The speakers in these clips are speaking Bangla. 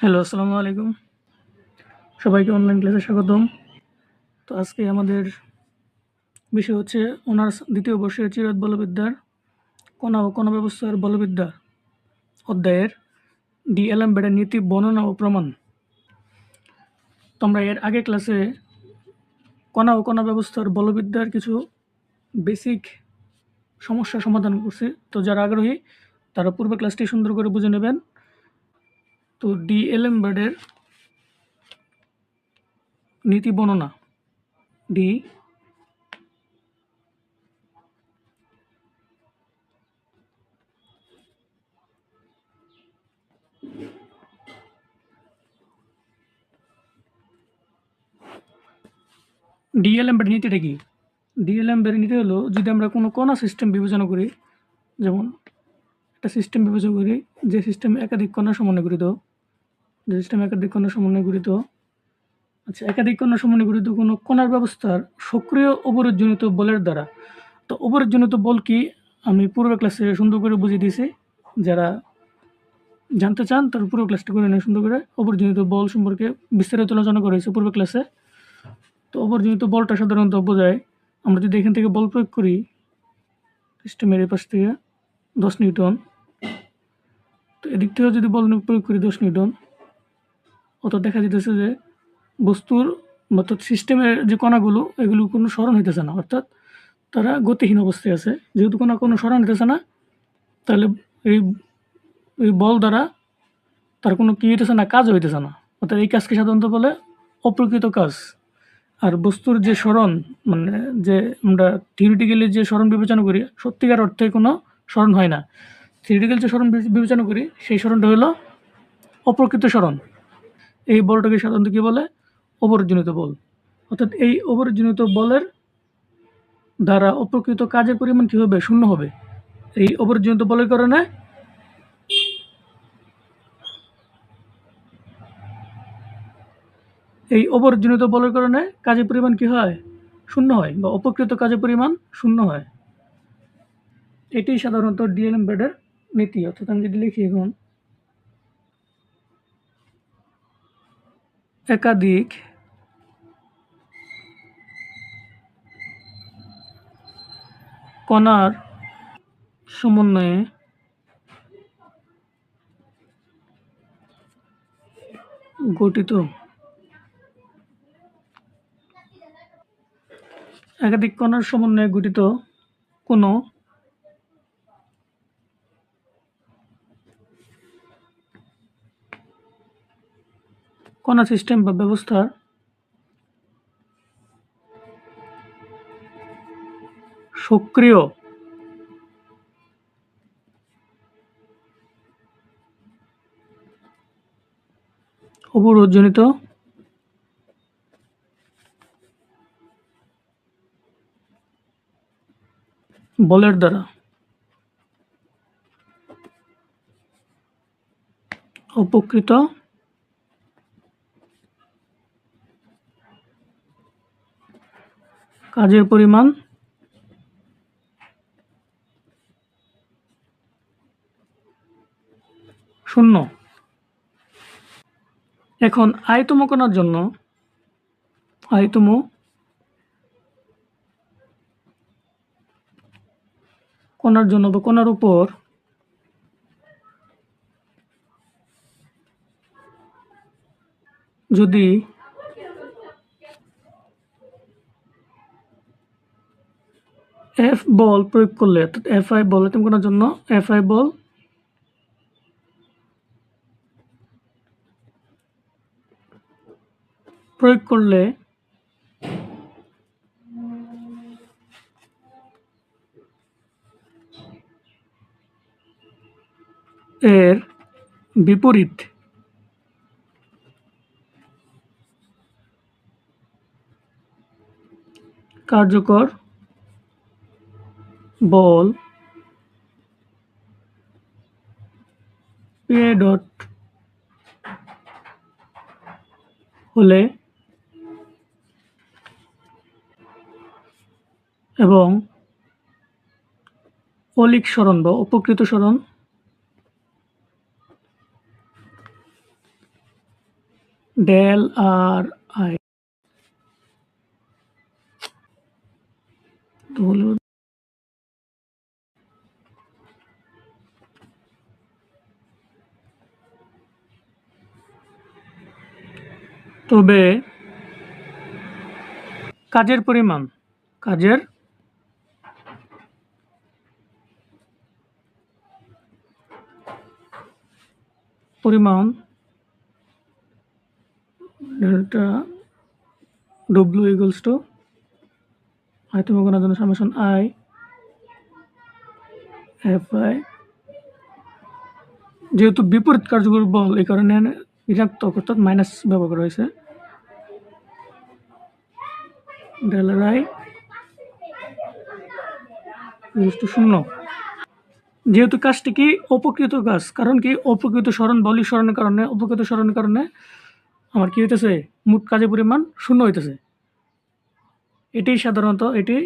হ্যালো, আসসালামু আলাইকুম। সবাইকে অনলাইন ক্লাসে স্বাগতম। তো আজকে আমাদের বিষয় হচ্ছে অনার্স দ্বিতীয় বর্ষের চিরাত বলবিদ্যার, কণা ও কণা ব্যবস্থার বলবিদ্যা অধ্যায়ের ডিএলএম বেডের নীতি বর্ণনা ও প্রমাণ। তোমরা এর আগে ক্লাসে কণা ও কণা ব্যবস্থার বলবিদ্যার কিছু বেসিক সমস্যা সমাধান করছি। তো যারা আগ্রহী, তারা পূর্বে ক্লাসটি সুন্দর করে বুঝে নেবেন। তো ডিএলএম বেডের নীতি বর্ণনা। ডি ডিএলএম বেড নীতিটা কি? ডিএলএম বেড নীতি হলো, যদি আমরা কোনো কণা সিস্টেম বিবেচনা করি, যেমন একটা সিস্টেম বিবেচনা করি, যে সিস্টেম একাধিক কণা সমন্বয় গঠিত সিস্টেম একাধিক কণা সমন্বয় গঠিত। আচ্ছা একাধিক কণা সমন্বয় গঠিত কোনো কণার ব্যবস্থার সক্রিয় অবরোধজনিত বলের দ্বারা। তো অবরোধজনিত বল কি? আমি পূর্ব ক্লাসে সুন্দর করে বুঝিয়ে দিয়েছি। যারা জানতে চান, তার পূর্ব ক্লাসটা করে নেয় সুন্দর করে। অপরজনিত বল সম্পর্কে বিস্তারিত আলোচনা করা হয়েছে পূর্ব ক্লাসে তো অপরজনিত বলটা সাধারণত বোঝায়, আমরা যদি এখান থেকে বল প্রয়োগ করি সিস্টেমের এই পাশ থেকে দশ নিউটন। তো এদিক থেকেও যদি বল প্রয়োগ করি দশ নিউটন অর্থাৎ দেখা যেতেছে যে বস্তুর অর্থাৎ সিস্টেমের যে কণাগুলো, এগুলো কোনো স্মরণ হইতেছে না। অর্থাৎ তারা গতিহীন অবস্থায় আছে। যেহেতু কোনো কোনো স্মরণ হইতেছে না, তাহলে এই এই বল দ্বারা তার কোনো কী হইতেছে না কাজ হইতেছে না। অর্থাৎ এই কাজকে সাধারণত বলে অপ্রকৃত কাজ। আর বস্তুর যে স্মরণ মানে যে আমরা থিওরিটিক্যালি যে স্মরণ বিবেচনা করি, সত্যিকার অর্থে কোনো স্মরণ হয় না। থিওরিটিক্যাল যে স্মরণ বিবেচনা করি, সেই স্মরণটা হলো অপ্রকৃত স্মরণ। এই বলটাকে সাধারণত কী বলে? অবরোধজনিত বল। অর্থাৎ এই অবরোধজনিত বলের দ্বারা অপ্রকৃত কাজের পরিমাণ কী হবে? শূন্য হবে। এই অবরোধজনিত বলের কারণে এই অবরোধজনিত বলের কারণে কাজের পরিমাণ কি হয়? শূন্য হয় বা অপকৃত কাজের পরিমাণ শূন্য হয়। এটি সাধারণত ডিএলএম বেডের নীতি। অর্থাৎ আমি যদি লিখি এখন একাধিক কণার সমন্বয়ে গঠিত। একাধিক কণার সমন্বয়ে গঠিত কোনো কণা সিস্টেম বা ব্যবস্থার সক্রিয় অবরোধজনিত বলের দ্বারা অপকৃত কাজের পরিমাণ? শূন্য। এখন আয়তম কণার জন্য আয়তম কণার জন্য বা কণার উপর যদি এফ বল প্রয়োগ করলে, অর্থাৎ এফ আই বল আয়তম কণার জন্য এফ আই বল প্রয়োগ করলে এর বিপরীত কার্যকর বল। Pay dot. হলে। এবং অলিক স্মরণ বা উপকৃত স্মরণ। Del R I. তবে কাজের পরিমাণ কাজের পরিমাণ ডেল্টা ডব্লিউ ইকুয়ালস টু আয়তন গণার জন্য সামেশন আই এফ আই যেহেতু বিপরীত কার্যকর বল এই কারণে ঋণাত্মক অর্থাৎ মাইনাস ব্যবহার করা হয়েছে। শূন্য। যেহেতু কাজটি কি অপকৃত কাজ, কারণ কি অপকৃত স্মরণ, বলি স্মরণের কারণে অপকৃত স্মরণের কারণে আমার কি হইতেছে? মোট কাজের পরিমাণ শূন্য হইতেছে। এটি সাধারণত এটি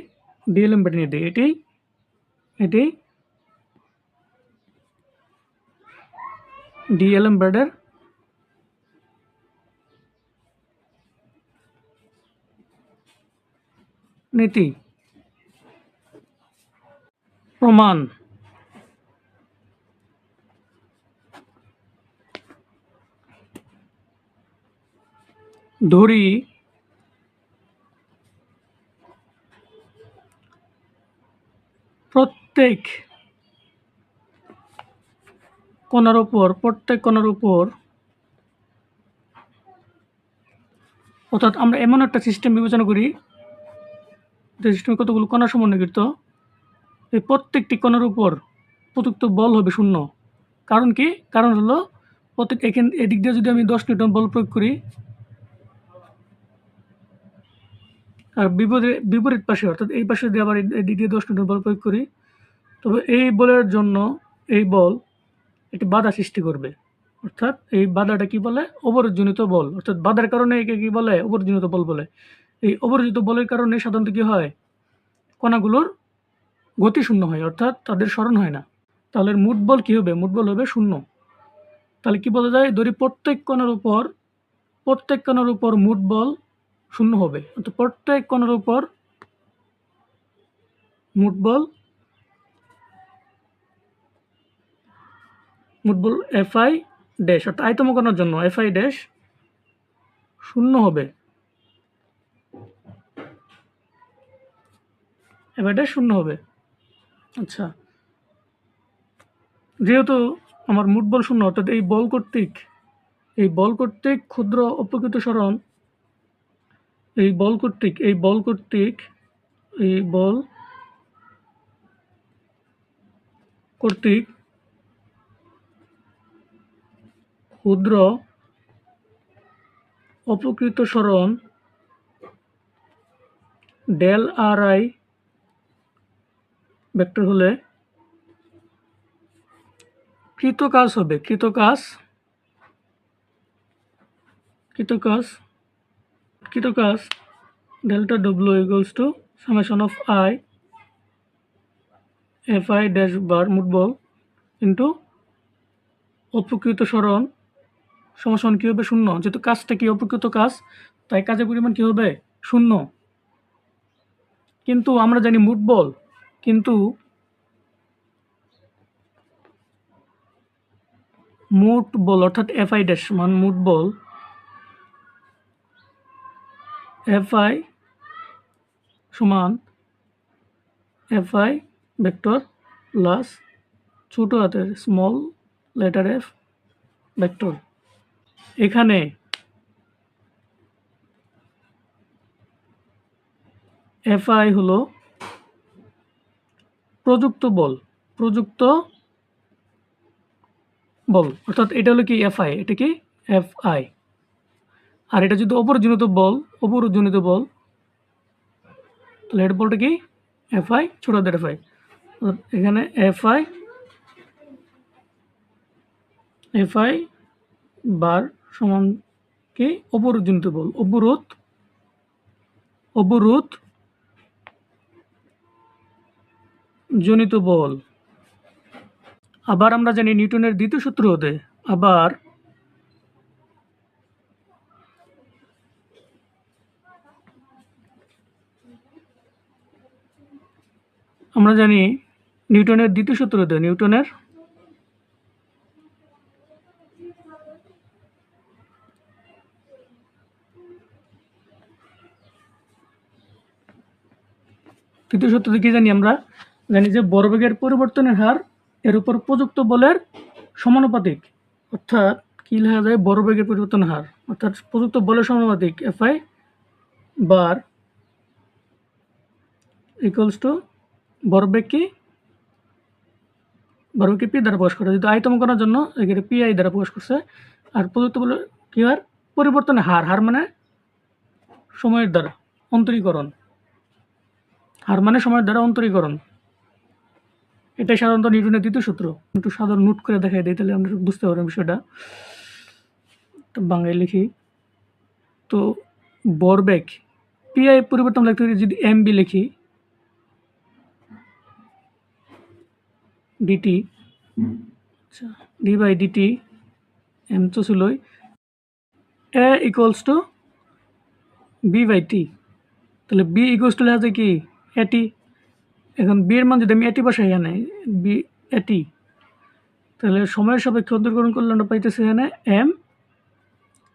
ডিএলএম ব্যাটারি দেয়, এটি এটি ডিএলএম ব্যাডের নীতি। প্রমাণ। ধরি। প্রত্যেক কণার উপর, প্রত্যেক কণার উপর, অর্থাৎ আমরা এমন একটা সিস্টেম বিবেচনা করি সিস্টেমে কতগুলো? কণা সমন্বয়কৃত। এই প্রত্যেকটি কণার উপর প্রযুক্ত বল হবে শূন্য। কারণ কি? কারণ হলো প্রত্যেক এখান, এদিক দিয়ে যদি আমি দশ নিউটন বল প্রয়োগ করি, আর বিপরীত বিপরীত পাশে, অর্থাৎ এই পাশে যদি আবার এদিক দিয়ে দশ নিউটন বল প্রয়োগ করি, তবে এই বলের জন্য এই বল একটি বাধা সৃষ্টি করবে। অর্থাৎ এই বাধাটা কি বলে? অবরোধজনিত বল। অর্থাৎ বাধার কারণে একে কি বলে? অবরোধজনিত বল বলে। এই অবরোধিত বলের কারণে সাধারণত কী হয়? কণাগুলোর গতি শূন্য হয়, অর্থাৎ তাদের স্মরণ হয় না। তাহলে মুট বল কী হবে? মুট বল হবে শূন্য। তাহলে কি বলা যায়? ধরি প্রত্যেক কণার উপর, প্রত্যেক কণার উপর মুট বল শূন্য হবে। অর্থাৎ প্রত্যেক কণার উপর মুট বল মুট বল এফআই ড্যাশ অর্থাৎ আয়তম কণার জন্য এফআই ড্যাশ শূন্য হবে। এফআই ড্যাশ শূন্য হবে। আচ্ছা। যেহেতু আমার মুট বল শূন্য অর্থাৎ এই বল কর্তৃক এই বল কর্তৃক ক্ষুদ্র অপকৃত স্মরণ এই বল কর্তৃক এই বল কর্তৃক এই বল কর্তৃক ক্ষুদ্র অপকৃত স্মরণ ডেল আর আই ভেক্টর হলে কৃত কাজ হবে কৃত কাজ কৃত কাজ কৃত কাজ delta W equals to summation of I F I dash bar মুটবল into অপকৃত স্মরণ সমাসন কী হবে শূন্য। যেহেতু কাজটা কি অপকৃত কাজ, তাই কাজের পরিমাণ কী হবে? শূন্য। কিন্তু আমরা জানি মুটবল কিন্তু মুট বল, অর্থাৎ এফআই ড্যাশ মান মুট বল এফআই সমান এফআই ভেক্টর প্লাস ছোটো হাতের স্মল লেটার এফ ভেক্টর এখানে এফআই হলো প্রযুক্ত বল প্রযুক্ত বল, অর্থাৎ এটা হলো কি এফআই এটা কি এফআই আর এটা যদি অপরজনিত বল অপরজনিত বল, তাহলে এটা বলটা কি এফআই ছোট হাতের এফআই এখানে এফআই এফআই বার সমান কি? অবরোধজনিত বল, অবরোধ অবরোধ জনিত বল। আবার আমরা জানি নিউটনের দ্বিতীয় সূত্র হতে আবার আমরা জানি নিউটনের দ্বিতীয় সূত্র হতে নিউটনের তৃতীয় সূত্র কি জানি আমরা? জানি যে বড়বেগের পরিবর্তনের হার এর উপর প্রযুক্ত বলের সমানুপাতিক। অর্থাৎ কি লেখা যায়? বড়বেগের পরিবর্তন হার। অর্থাৎ প্রযুক্ত বলের সমানুপাতিক এফআই বার ইকুয়ালস টু বড়বেগ কি? বড়বেগকে পি দ্বারা প্রকাশ করে। যদি আয়তম করার জন্য এখানে পি আই দ্বারা প্রকাশ করছে। আর প্রযুক্ত বলে কি হার? পরিবর্তনের হার। হার মানে সময়ের দ্বারা অন্তরীকরণ। হার মানে সময়ের দ্বারা অন্তরীকরণ। এটাই সাধারণত নিউটনের দ্বিতীয় সূত্র। একটু সাধারণ নোট করে দেখাই দিই, তাহলে আমরা বুঝতে পারবেন বিষয়টা। তো বাংলায় লিখি, তো বরবেগ পিআই পরিবর্তন লিখতে পারি যদি এম বি লিখি ডিটি আচ্ছা ডি বাই ডিটি এম তো ছিলই A equals to B by T তাহলে বি ইকুয়ালস টু লেখা যায় কি এটি এখন বি এর মান যদি আমি এটি বসাই এখানে বি এটি, তাহলে সময়ের সাপেক্ষে অন্তর্করণ করলে আমরা পাইতেছি এখানে এম,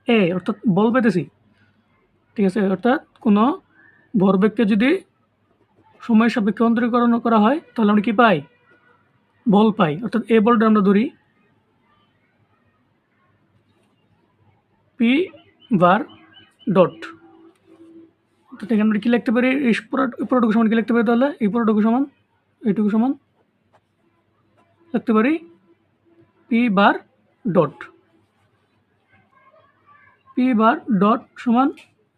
এ, অর্থাৎ বল পেতেছি ঠিক আছে? অর্থাৎ কোনো ভরবেগকে যদি সময়ের সাপেক্ষে অন্তরীকরণ করা হয়, তাহলে আমরা কি পাই? বল পাই। অর্থাৎ এ বলটা আমরা ধরি পি বার ডট। অর্থাৎ এখানে আমরা কী লিখতে পারি? এই পুরো- পুরোটুকু সমান কী লিখতে পারি তাহলে? এই পুরোটুকু সমান, এইটুকু সমান লিখতে পারি P bar dot P bar dot সমান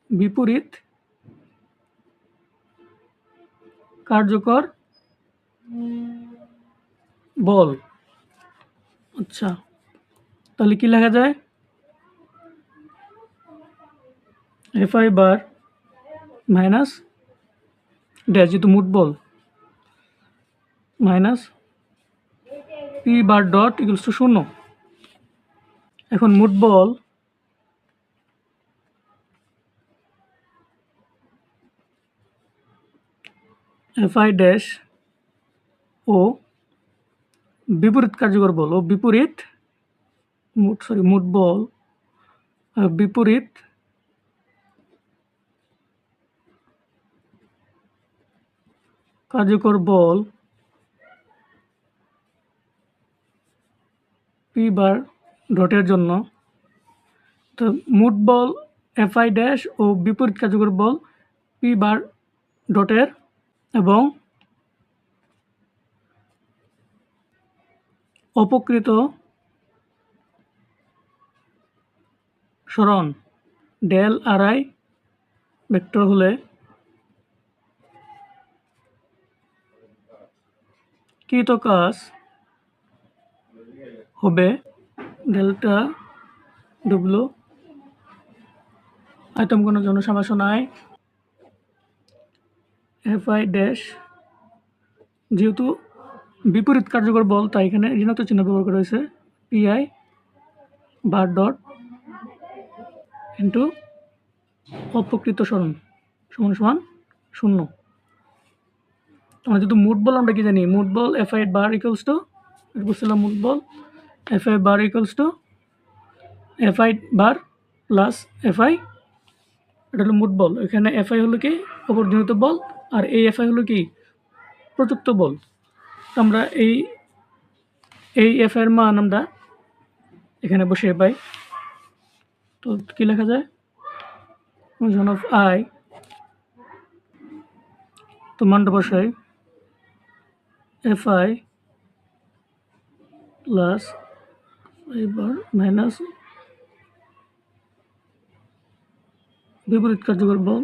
বিপরীত কার্যকর বল। আচ্ছা তাহলে কি লেখা যায়? F I bar minus dash যেহেতু মুট বল, minus P bar dot equals to শূন্য। এখন মুট বল এফ আই ড্যাশ ও বিপরীত কার্যকর বল, ও বিপরীত মুট সরি মুট বল বিপরীত কার্যকর বল পি বার ডটের জন্য। তো মুট বল এফআই ড্যাশ ও বিপরীত কার্যকর বল পি বার ডটের এবং অপকৃত সরণ ডেল আর আই ভেক্টর হলে কৃত কাজ হবে ডেল্টা ডব্লু। আয়তম কোনো জন্য সমাসনায় এফ আই ড্যাশ। যেহেতু বিপরীত কার্যকর বল, তাই এখানে ঋণাত্মক চিহ্ন ব্যবহার করা হয়েছে। পিআই বার ডট ইন্টু অপকৃত সরণ, সমান সমান শূন্য। যেহেতু মুট বল আমরা কি জানি? মুট বল F I bar equals to বুঝছিলাম মুট বল F I bar equals to F I bar plus F I এটা হলো মুট বল এখানে এফ আই হলো কি? অপরজনিত বল আর এই এফ আই হলো কি? প্রযুক্ত বল আমরা এই এই এফ এর মান আমরা এখানে বসিয়ে পাই। তো কি লেখা যায়? ফাংশন অফ আই তো মানটা বসাই। এফ আই প্লাস এবার মাইনাস বিপরীত কার্যকর বল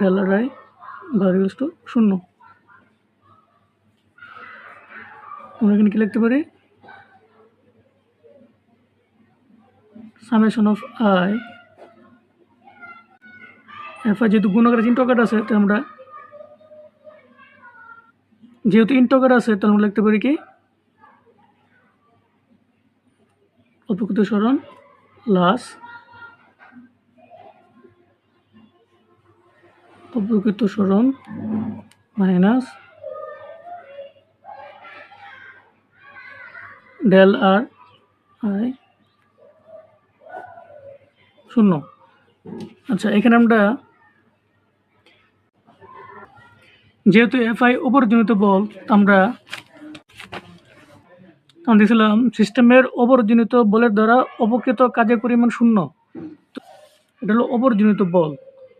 ডেলার আই ভারিয়েবলস টু শূন্য। আমরা এখানে কি লিখতে পারি? Summation of I F I যেহেতু গুণাকার ইন্টকার আছে, তাহলে আমরা যেহেতু ইন্টকার আছে, তাহলে আমরা লিখতে পারি কি? অপকৃত স্মরণ লাস অপকৃত স্মরণ মাইনাস ডেল আর আই শূন্য। আচ্ছা এখানে আমরা যেহেতু এফ আই অপরজনিত বল, আমরা আমরা দিয়েছিলাম সিস্টেমের অপরজনিত বলের দ্বারা অপকৃত কাজের পরিমাণ শূন্য। এটা হলো অপরজনিত বল।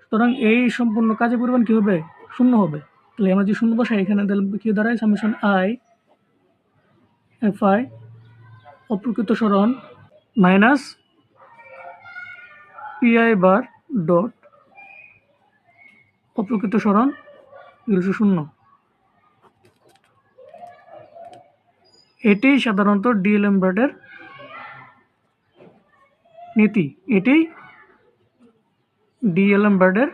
সুতরাং এই সম্পূর্ণ কাজের পরিমাণ কী হবে? শূন্য হবে। তাহলে আমরা যে শূন্য বসাই, এখানে তাহলে কী দাঁড়ায়? সামেশন আই এফ আই অপ্রকৃত সরণ, মাইনাস পিআই বার ডট অপ্রকৃত সরণ টু শূন্য। এটি সাধারণত ডিএলএম ব্রাডের নীতি। এটি ডিএলএম ব্রাডের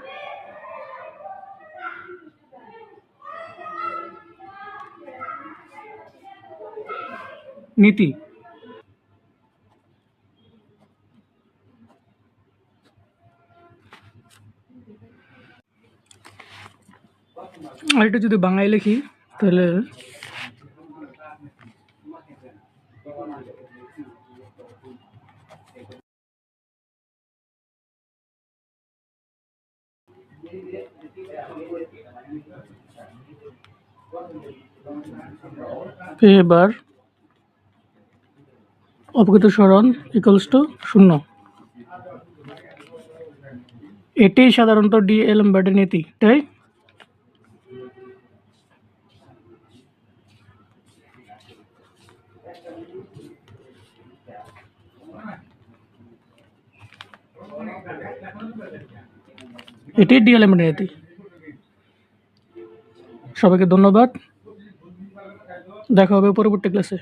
নীতি। আর এটা যদি বাংলায় লিখি, তাহলে এবার অপকৃত সরণ ইকুয়ালস টু শূন্য। এটি সাধারণত ডিএলএম ব্যাটের নীতি, তাই? এটি ডিএলএম এর নীতি সবাইকে ধন্যবাদ। দেখা হবে পরবর্তী ক্লাসে